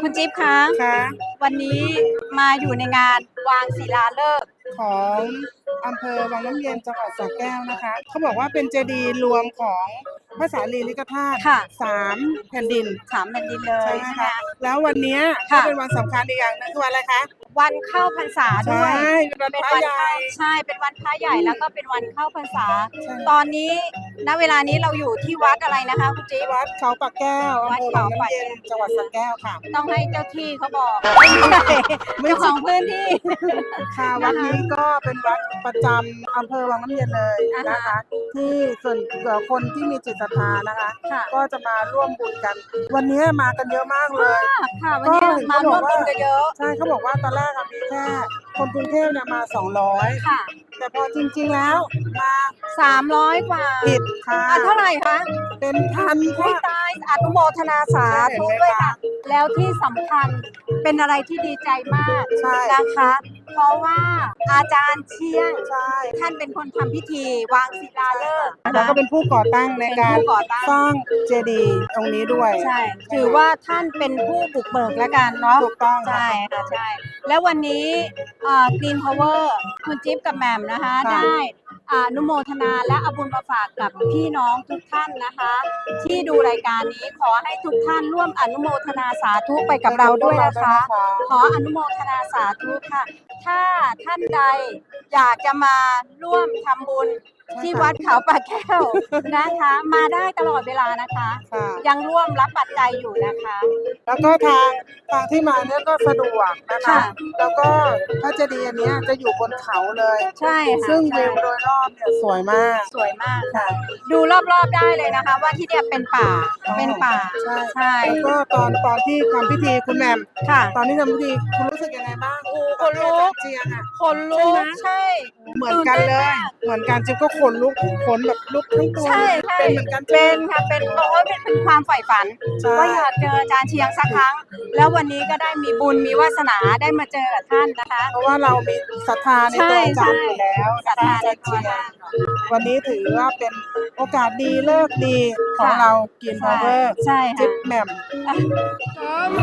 คุณจิ๊บคะคะวันนี้มาอยู่ในงานวางศิลาฤกษ์ของอำเภอวังน้ำเย็นจังหวัดสระแก้วนะคะ เขาบอกว่าเป็นเจดีย์รวมของพระสารีริกธาตุค่ะ สามแผ่นดินสามแผ่นดินเลใช่ยไหมใช่ไหมคะ แล้ววันเนี้ยก็ค่ะ เป็นวันสำคัญอีกอย่างหนึงคือวันอะไรคะวันเข้าพรรษาด้วยใช่เป็นวันเป็นพระวันใหญ่เข้าใช่เป็นวันพระใหญ่แล้วก็เป็นวันเข้าพรรษา ใช่ ตอนนี้ ณเวลานี้เราอยู่ที่วัดอะไรนะคะคุณจิ๊บ วัดเขาปากแก้ววัอำดเภอเขาวังปากน้ำเย็นแก้วจังหวัดสระแก้วค่ะ ต้องให้เจ้าที่เขาบอกไม่ เจ้าใช่ของพื้นที่ ค่ะวัดนี้ก็เป็นวัดประจำอำเภอวังน้ำเย็นเลยอ่าฮะนะคะ ที่ส่วนเอ่อคนที่มีจิตศรัทธานะคะ ค่ะ ก็จะมาร่วมบุญกัน วันนี้มากันเยอะมากเลย ค่ะวันนี้เรามาร่วมบุญกันเยอะใช่เขาบอกว่าตอนแรกอะมีแค่คนกรุงเทพเนี่ยมา 200 ค่ะ แต่พอจริงๆแล้วมา สามร้อยกว่าผิดค่ะ อะเท่าไหร่คะเป็นพันอุ้ยค่ะตายอนุโมทนาสาธุด้วยค่ะ แล้วที่สำคัญเป็นอะไรที่ดีใจมากใช่ นะคะ เพราะว่าอาจารย์เชียงใช่ ท่านเป็นคนทำพิธีวางศิลาฤกษ์แล้วก็เป็นผู้ก่อตั้งในเป็นการผู้ก่อตั้ง สร้างเจดีย์ตรงนี้ด้วยใช่ ถือว่าท่านเป็นผู้บุกเบิกแล้วกันเนาะ ถูกต้องค่ะ ใช่ค่ะใช่ แล้ววันนี้กรีนพาวเวอร์คุณจิ๊บกับแหม่มนะคะ ค่ะได้ อนุโมทนาและอาบุญมาฝากกับพี่น้องทุกท่านนะคะ ที่ดูรายการนี้ขอให้ทุกท่านร่วมอนุโมทนาสาธุไปกับเราด้วยนะคะ ขออนุโมทนาสาธุค่ะถ้าท่านใดอยากจะมาร่วมทำบุญที่วัดเขาปากแก้วนะคะ มาได้ตลอดเวลานะคะ ค่ะ ยังร่วมรับปัจจัยอยู่นะคะ แล้วก็ทางทางที่มาเนี่ยก็สะดวกนะคะ ค่ะ แล้วก็พระเจดีย์อันเนี้ยจะอยู่บนเขาเลย ใช่ค่ะซึ่งใช่วิวโดยรอบเนี่ยสวยมาก สวยมากค่ะ ดูรอบๆได้เลยนะคะ ว่าที่เนี่ยเป็นป่าอ๋อเป็นป่าใช่ ใช่แล้วก็ตอนตอนที่ทำพิธีคุณแหม่มค่ะ ตอนที่ทำพิธีคุณรู้สึกยังไงบ้างโอ้คนลุกเจียงอะคนลุกใช่ใช่ เหมือนกันเลย เหมือนกันจิ๊บก็ขนลุกขนแบบลุกทั้งตัวใช่ใช่เป็นเหมือนกันเป็นค่ะเป็นบอกว่าเป็นเป็นความใฝ่ฝันใช่ ว่าอยากเจออาจารย์เชียงสักครั้ง แล้ววันนี้ก็ได้มีบุญมีวาสนาได้มาเจอกับท่านนะคะ เพราะว่าเรามีศรัทธาในตัวอาจารย์อยู่แล้วศรัทธาในตัวเจียท่างนวันนี้ถือว่าเป็นโอกาสดีเลิกดีของเรากินพาวเวอร์ใช่จิ๊ค่ะ บแหม่ม Come